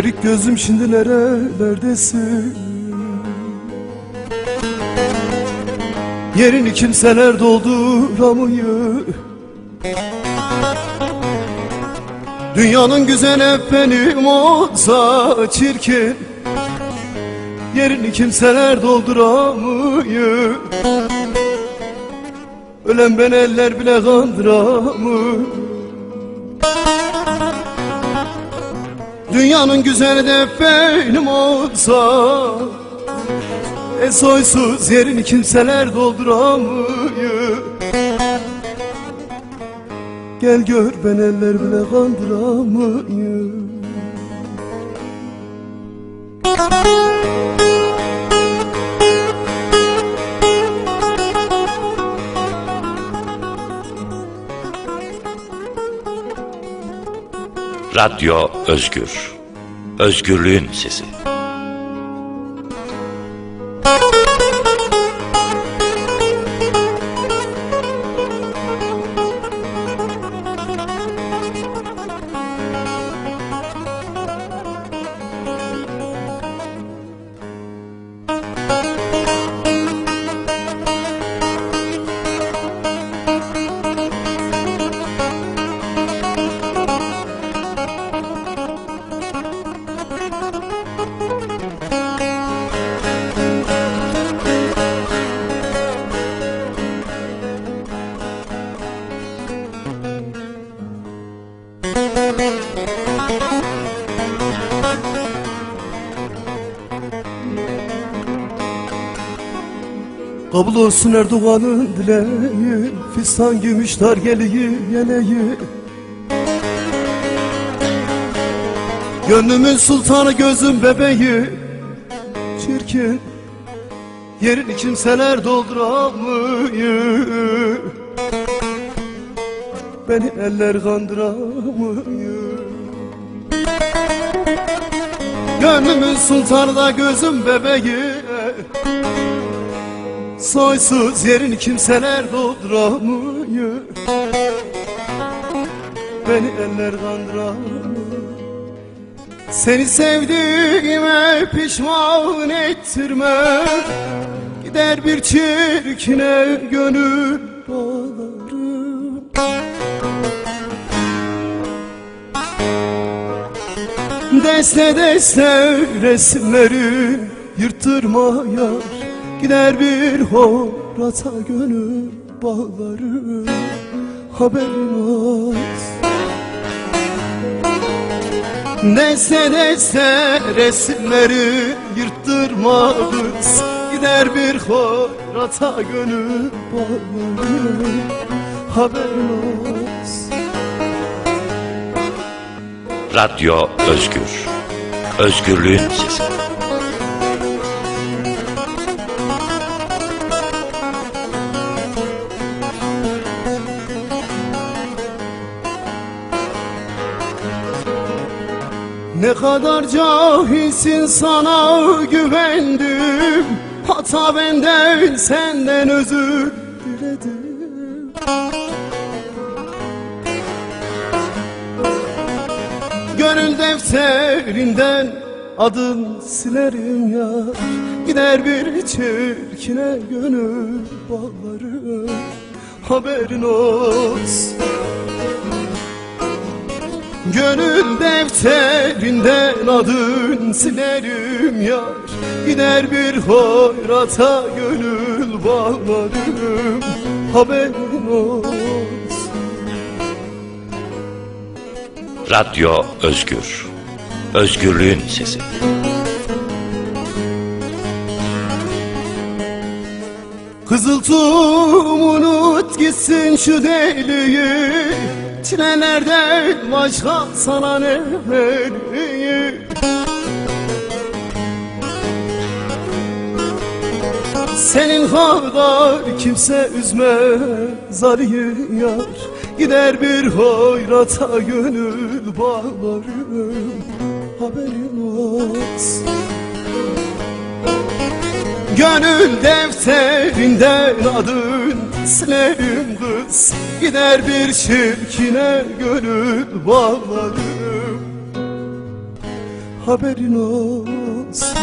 Erik gözüm şimdi nerelerdesin Yerini kimseler dolduramıyor. Dünyanın güzeli hep benim olsa çirkin. Yerini kimseler dolduramıyor. Ölen ben eller bile kandıramıyor Dünyanın güzeli de benim olsa E soysuz yerini kimseler dolduramıyor. Gel gör ben eller bile kandıramıyor Radyo Özgür. Özgürlüğün sesi. Kabul olsun Erdoğan'ın dileği Fistan gümüş dar geliği yeleği. Gönlümün sultanı gözüm bebeği. Çirkin Yerini kimseler dolduramıyor Beni eller kandıramıyor. Gönlümün sultanı da gözüm bebeği. Soysuz yerini kimseler dolduramıyor. Beni eller kandıramıyor. Seni sevdiğime pişman ettirme Gider bir çirkine gönül Deste deste resimleri yırttırma yar Gider bir horata gönül bağlarım Haberin olsun. Deste deste resimleri yırttırma kız Gider bir horata gönül bağlarım Haberin olsun Radyo Özgür. Özgürlüğün sesi. Ne kadar cahilsin sana güvendim Hata benden senden özür diledim Gönül defterinden adın silerim ya Gider bir çirkine gönül bağlarım. Haberin olsun. Gönül defterinden adın silerim yar. Gider bir hoyrata gönül bağlarım. Haberin olsun Radyo Özgür. Özgürlüğün sesi. Kızıltuğum unut gitsin şu deliyi Çilelerden başka sana ne vereyim Senin kadar kimse üzmez arıyı yar Gider bir hoyrata gönül bağlarım Haberin olsun. Gönül defterinden adın silerim kız. Gider bir çirkine gönül bağlarım Haberin olsun